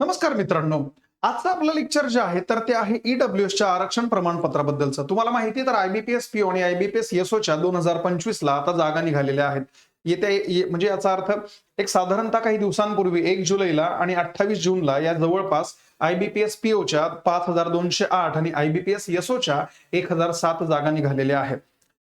नमस्कार मित्रांनो. आजचं आपलं लेक्चर जे आहे तर ते आहे ईडब्ल्यूएसच्या आरक्षण प्रमाणपत्राबद्दलचं. तुम्हाला माहिती आहे तर आयबीपीएस पीओ आणि आयबीपीएस एसओच्या दोन हजार पंचवीस ला आता जागा निघालेल्या आहेत. येत्या ये- म्हणजे याचा अर्थ एक साधारणतः काही दिवसांपूर्वी एक जुलैला आणि अठ्ठावीस जूनला या जवळपास आयबीपीएस पीओच्या पाच हजार दोनशे आठ आणि आयबीपीएस एसओच्या एक हजार सात जागा निघालेल्या आहेत.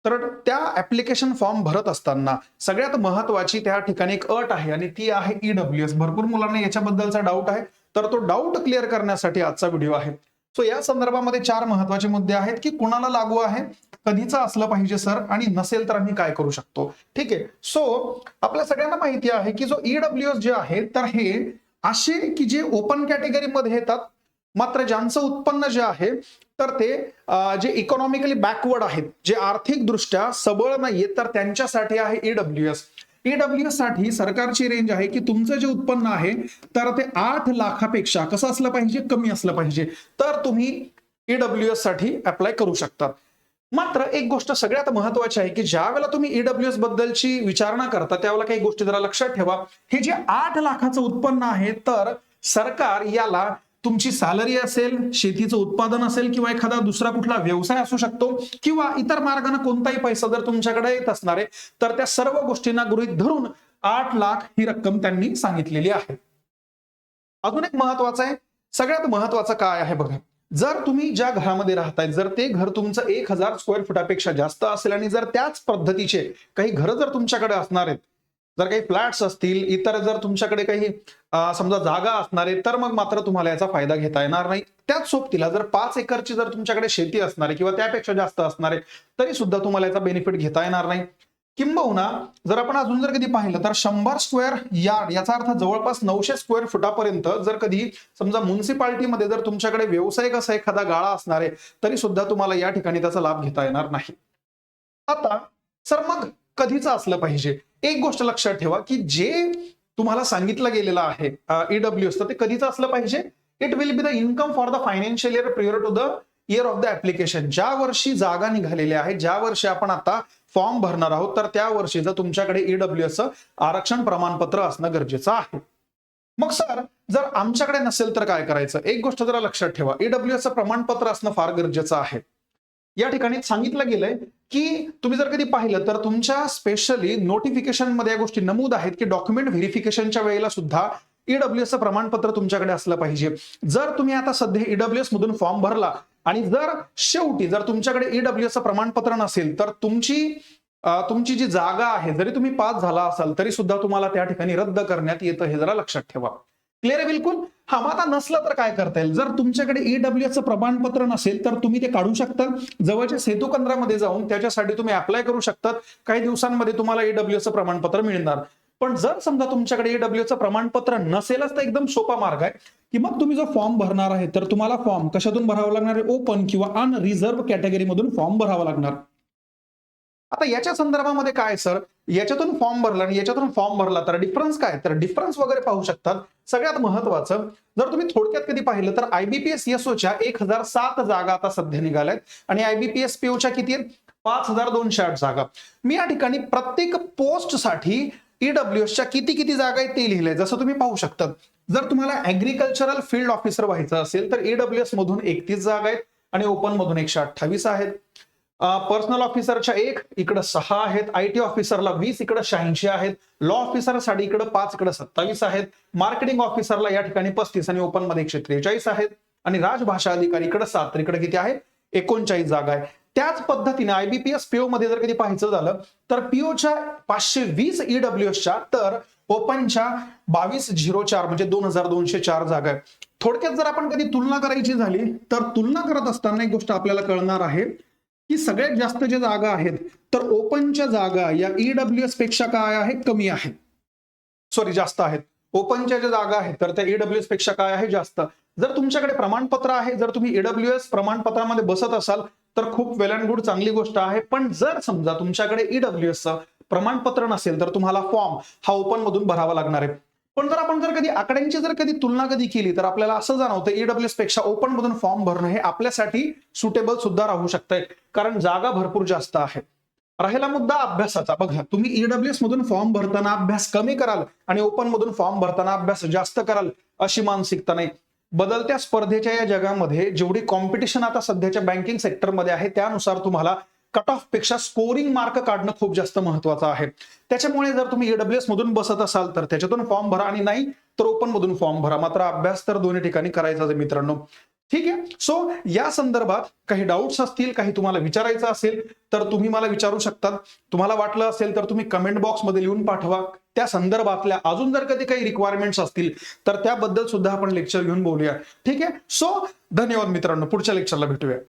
तर त्या ऍप्लिकेशन फॉर्म भरत असताना सगळ्यात महत्वाची त्या ठिकाणी एक अट आहे आणि ती आहे ईडब्ल्यूएस भरपूर मुलांना याच्याबद्दलचा डाऊट आहे. तर तो डाऊट क्लिअर करण्यासाठी आजचा व्हिडिओ आहे. सो या संदर्भामध्ये चार महत्त्वाचे मुद्दे आहेत की कुणाला लागू आहे कधीचं असलं पाहिजे सर आणि नसेल तर आम्ही काय करू शकतो. ठीक आहे. सो आपल्या सगळ्यांना माहिती आहे की जो ईडब्ल्यूएस जे आहे तर हे असे की जे ओपन कॅटेगरीमध्ये येतात मात्र ज्यांचं उत्पन्न जे आहे तर ते जे इकॉनॉमिकली बॅकवर्ड आहेत जे आर्थिकदृष्ट्या सबळ नाहीये तर त्यांच्यासाठी आहे ईडब्ल्यूएस ईडब्ल्यूएससाठी सरकारची रेंज आहे की तुमचं जे उत्पन्न आहे तर ते आठ लाखापेक्षा कसं असलं पाहिजे कमी असलं पाहिजे तर तुम्ही ईडब्ल्यूएससाठी अप्लाय करू शकता. मात्र एक गोष्ट सगळ्यात महत्वाची आहे की ज्या वेळेला तुम्ही ईडब्ल्यूएस बद्दलची विचारणा करता त्यावेळेला काही गोष्टी जरा लक्षात ठेवा. हे जे आठ लाखाचं उत्पन्न आहे तर सरकार याला तुमची सॅलरी असेल शेतीचं उत्पादन असेल किंवा एखादा दुसरा कुठला व्यवसाय असू शकतो किंवा इतर मार्गाने कोणताही पैसा जर तुमच्याकडे येत असणार आहे तर त्या सर्व गोष्टींना गृहीत धरून आठ लाख ही रक्कम त्यांनी सांगितलेली आहे. अजून एक महत्वाचं आहे. सगळ्यात महत्वाचं काय आहे बघा. जर तुम्ही ज्या घरामध्ये राहताय जर ते घर तुमचं एक हजार स्क्वेअर फुटापेक्षा जास्त असेल आणि जर त्याच पद्धतीचे काही घरं जर तुमच्याकडे असणार आहेत जर काही फ्लॅट्स असतील इतर जर तुमच्याकडे काही समजा जागा असणार आहे तर मग मात्र तुम्हाला याचा फायदा घेता येणार नाही. त्याच सोबतीला जर पाच एकरची जर तुमच्याकडे शेती असणार आहे किंवा त्यापेक्षा जास्त असणार आहे तरी सुद्धा तुम्हाला याचा बेनिफिट घेता येणार नाही. किंबहुना जर आपण अजून जर कधी पाहिलं तर शंभर स्क्वेअर यार्ड याचा अर्थ जवळपास नऊशे स्क्वेअर फुटापर्यंत जर कधी समजा म्युन्सिपाल्टीमध्ये जर तुमच्याकडे व्यावसायिक असा एखादा गाळा असणार आहे तरी सुद्धा तुम्हाला या ठिकाणी त्याचा लाभ घेता येणार नाही. आता सर मग कधीचं असलं पाहिजे? एक गोष्ट लक्षात ठेवा की जे तुम्हाला सांगितलं गेलेलं आहे ईडब्ल्यू तर ते कधीचं असलं पाहिजे? It will be the income for the financial year prior to the year of the application ज्या वर्षी जागा निघालेल्या आहे ज्या वर्षी आपण आता फॉर्म भरणार आहोत तर त्या वर्षी जर तुमच्याकडे ईडब्ल्यूएस आरक्षण प्रमाणपत्र असणं गरजेचं आहे. मग सर जर आमच्याकडे नसेल तर काय करायचं? एक गोष्ट जरा लक्षात ठेवा. ईडब्ल्यूएस प्रमाणपत्र असणं फार गरजेचं आहे. या ठिकाणी सांगितलं गेलंय की तुम्ही जर कधी पाहिलं तर तुमच्या स्पेशली नोटिफिकेशनमध्ये या गोष्टी नमूद आहेत की डॉक्युमेंट व्हेरिफिकेशनच्या वेळेला सुद्धा ईडब्ल्यूएस प्रमाणपत्र तुमच्याकडे असलं पाहिजे. जर तुम्ही आता सध्या ईडब्ल्यूएस मधून फॉर्म भरला आणि जर शेवटी जर तुमच्याकडे ईडब्ल्यूएस प्रमाणपत्र नसेल तर तुमची तुमची जी जागा आहे जरी तुम्ही पास झाला असाल तरी सुद्धा तुम्हाला त्या ठिकाणी रद्द करण्यात येतं हे जरा लक्षात ठेवा. क्लिअर आहे बिलकुल? हा मग आता नसलं तर काय करता येईल? जर तुमच्याकडे ईडब्ल्यूएसचं प्रमाणपत्र नसेल तर तुम्ही ते काढू शकता. जवळच्या सेतू केंद्रामध्ये जाऊन त्याच्यासाठी तुम्ही अप्लाय करू शकतात काही दिवसांमध्ये तुम्हाला ईडब्ल्यूएसचं प्रमाणपत्र मिळणार. पण जर समजा तुमच्याकडे ईडब्ल्यूचं प्रमाणपत्र नसेलच तर एकदम सोपा मार्ग आहे. की मग तुम्ही जो फॉर्म भरणार आहे तर तुम्हाला फॉर्म कशातून भरावा लागणार आहे? ओपन किंवा अनरिझर्व्ह कॅटेगरीमधून फॉर्म भरावा लागणार. आता याच्या संदर्भामध्ये काय सर याच्यातून फॉर्म भरला आणि याच्यातून फॉर्म भरला तर डिफरन्स काय? तर डिफरन्स वगैरे पाहू शकतात. सगळ्यात महत्वाचं जर तुम्ही थोडक्यात कधी पाहिलं तर आयबीपीएस एसओच्या एक हजार सात जागा आता सध्या निघाल्यात. आणि आयबीपीएस पीओच्या किती आहेत? पाच हजार दोनशे आठ जागा. मी या ठिकाणी प्रत्येक पोस्टसाठी ईडब्ल्यूएसच्या किती किती जागा आहेत ते लिहिलंय. जसं तुम्ही पाहू शकता जर तुम्हाला ऍग्रिकल्चरल फील्ड ऑफिसर व्हायचं असेल तर ईडब्ल्यूएस मधून एकतीस जागा आहेत आणि ओपन मधून एकशे अठ्ठावीस आहेत. पर्सनल ऑफिसरच्या एक इकडं सहा आहेत. आय टी ऑफिसरला वीस इकडं शहाऐंशी आहेत. लॉ ऑफिसरसाठी इकडं पाच इकडं सत्तावीस आहेत. मार्केटिंग ऑफिसरला या ठिकाणी पस्तीस आणि ओपनमध्ये एकशे त्रेचाळीस आहेत. आणि राजभाषा अधिकारी इकडं सात तर इकडे किती आहे? एकोणचाळीस जागा आहे. त्याच पद्धतीने आयबीपीएस पीओ मध्ये जर कधी पाहायचं झालं तर पीओच्या पाचशे वीस ईडब्ल्यूएसच्या तर ओपनच्या बावीस झिरो चार म्हणजे दोन हजार दोनशे चार जागा आहे थोडक्यात जर आपण कधी तुलना करायची झाली तर तुलना करत असताना एक गोष्ट आपल्याला कळणार आहे. की सगळ्यात जास्त ज्या जागा आहेत तर ओपनच्या जागा या ईडब्ल्यूएसपेक्षा काय आहे कमी आहेत. सॉरी जास्त आहेत. ओपनच्या ज्या जागा आहेत तर त्या ईडब्ल्यूएसपेक्षा काय आहे जास्त. जर तुमच्याकडे प्रमाणपत्र आहे जर तुम्ही ईडब्ल्यूएस प्रमाणपत्रामध्ये बसत असाल तर खूप वेल अँड गुड चांगली गोष्ट आहे. पण जर समजा तुमच्याकडे ईडब्ल्यूएसचं प्रमाणपत्र नसेल तर तुम्हाला फॉर्म हा ओपन मधून भरावा लागणार आहे. पण जर आपण जर कधी आकड्यांची जर कधी तुलना कधी केली तर आपल्याला असं जाणवतं ईडब्ल्यूएसपेक्षा ओपन मधून फॉर्म भरणं हे आपल्यासाठी सुटेबल सुद्धा राहू शकतंय. कारण जागा भरपूर जास्त आहे. राहिला मुद्दा अभ्यासाचा. बघा तुम्ही ईडब्ल्यूएस मधून फॉर्म भरताना अभ्यास कमी कराल आणि ओपन मधून फॉर्म भरताना अभ्यास जास्त कराल अशी मानसिकता नाही. बदलत्या स्पर्धेच्या या जगामध्ये जेवढी कॉम्पिटिशन आता सध्याच्या बँकिंग सेक्टरमध्ये आहे त्यानुसार तुम्हाला कट ऑफपेक्षा स्कोरिंग मार्क काढणं खूप जास्त महत्वाचं आहे. त्याच्यामुळे जर तुम्ही ईडब्ल्यूएस मधून बसत असाल तर त्याच्यातून फॉर्म भरा आणि नाही तर ओपन मधून फॉर्म भरा. मात्र अभ्यास तर दोन्ही ठिकाणी करायचा मित्रांनो. ठीक आहे? सो या संदर्भात काही डाऊट्स असतील काही तुम्हाला विचारायचं असेल तर तुम्ही मला विचारू शकतात. तुम्हाला वाटलं असेल तर तुम्ही कमेंट बॉक्समध्ये लिहून पाठवा. त्या संदर्भातल्या अजून जर कधी काही रिक्वायरमेंट्स असतील तर त्याबद्दल सुद्धा आपण लेक्चर घेऊन बोलूया. ठीक आहे? सो धन्यवाद मित्रांनो. पुढच्या लेक्चरला भेटूया.